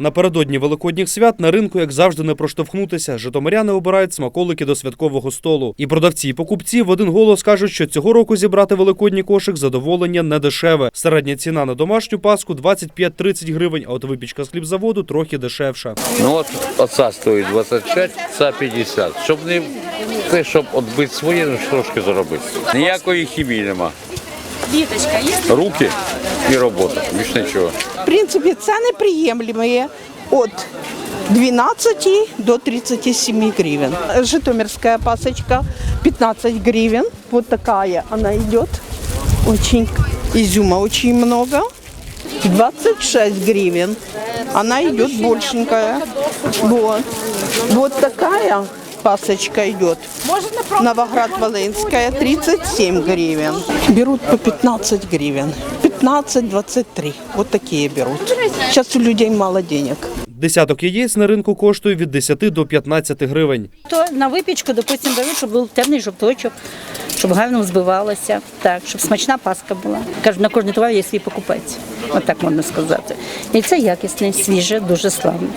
Напередодні великодніх свят на ринку, як завжди, не проштовхнутися. Житомиряни обирають смаколики до святкового столу. І продавці, і покупці в один голос кажуть, що цього року зібрати великодній кошик задоволення не дешеве. Середня ціна на домашню паску 25-30 гривень, а от випічка з хлібзаводу трохи дешевша. Ну от оця стоїть 25, ця 50. Щоб не те, щоб відбити своє, трошки заробити. Ніякої хімії нема. Руки і робота. Більш нічого. В принципе, цены приемлемые от 12 до 37 гривен. Житомирская пасочка 15 гривен. Вот такая она идет. Очень изюма очень много. 26 гривен. Она идет большенькая. Вот. Вот такая пасочка идет. Новоград-Волынская 37 гривен. Берут по 15 гривен. 15-23. Вот такие берут. Сейчас у людей мало денег. Десяток яєць на ринку коштує від 10 до 15 гривень. То на випічку, допустимо, беруть, щоб був темний жовточок, щоб гарно збивалося, так, щоб смачна паска була. Кажу, на кожний товар є свій покупець. Отак можна сказати. І це якісне, свіже, дуже славне.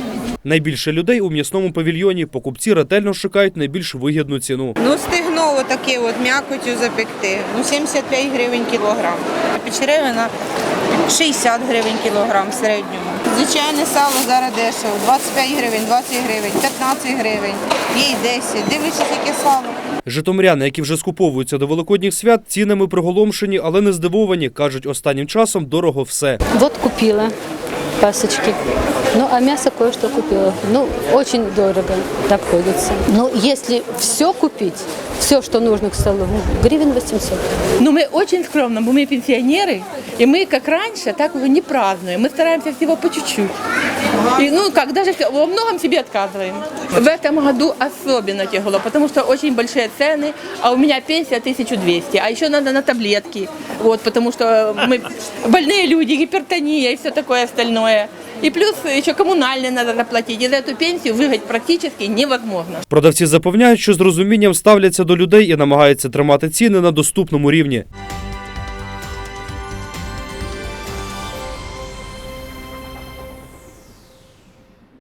Найбільше людей у м'ясному павільйоні. Покупці ретельно шукають найбільш вигідну ціну. Ну, стегно отаке от м'якотю запекти. Ну, 75 гривень кілограм. Печеревина 60 гривень кілограм в середньому. Звичайне сало зараз дешево. 25 гривень, 20 гривень, 15 гривень, є й 10. Дивлячись, яке сало. Житомиряни, які вже скуповуються до великодніх свят, цінами приголомшені, але не здивовані. кажуть, останнім часом дорого все. Вот купила пасочки. Ну, а мясо кое-что купила. Ну, очень дорого обходится. Ну, если все купить, все, что нужно к столу, гривен 800. Ну, мы очень скромно, мы пенсионеры, и мы, как раньше, так его не празднуем. Мы стараемся всего по чуть-чуть. И, ну, как даже во многом себе отказываем. В этом году особенно тяжело, потому что очень большие цены, а у меня пенсия 1200, а еще надо на таблетки, вот, потому что мы больные люди, гипертония и все такое остальное. И плюс еще коммунальные надо заплатить, и за эту пенсию выжить практически невозможно. Продавці запевняють, що з розумінням ставляться до людей і намагаються тримати ціни на доступному рівні.